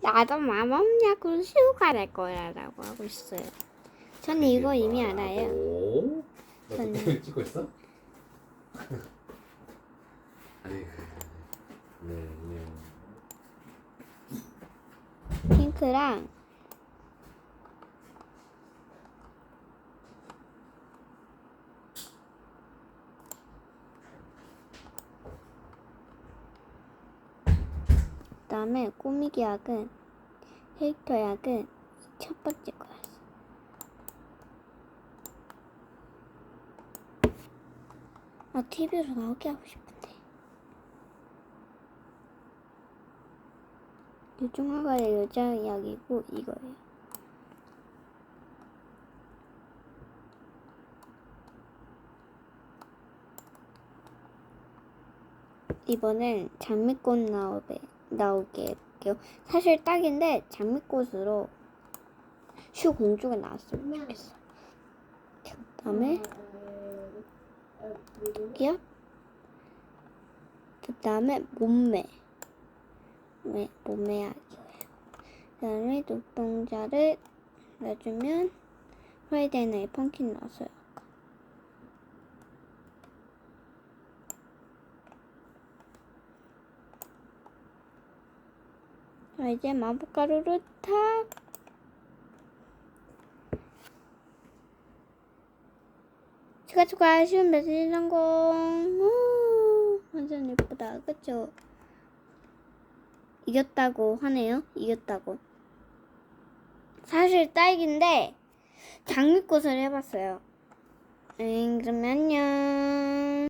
나도 마법약으로 시우가 될 거야 라고 하고 있어요. 저는 이거 이미 알아요. 오? 너 저는- 그때 찍고 있어? 아니 네, 네. 핑크랑 다음에 꾸미기 약은 캐릭터 약은 첫 번째 거였어. 아 TV로 나오게 하고 싶은데. 이중 하나가 여자 약이고 이거예요. 이번엔 장미꽃 나오게 나오게 할게요. 사실 딱인데 장미꽃으로 슈 공주가 나왔으면 좋겠어. 그다음에 여기요. 그다음에 몸매. 네, 몸매 약이에요. 그다음에 눈동자를 놔주면 프라이데이 나이 펑킨 나왔어요. 자, 이제 마법가루를 탁. 추가 추가 쉬운 메시지 성공. 오, 완전 예쁘다. 그쵸? 이겼다고 하네요. 이겼다고. 사실 딸기인데 장미꽃을 해봤어요. 음, 그러면 안녕.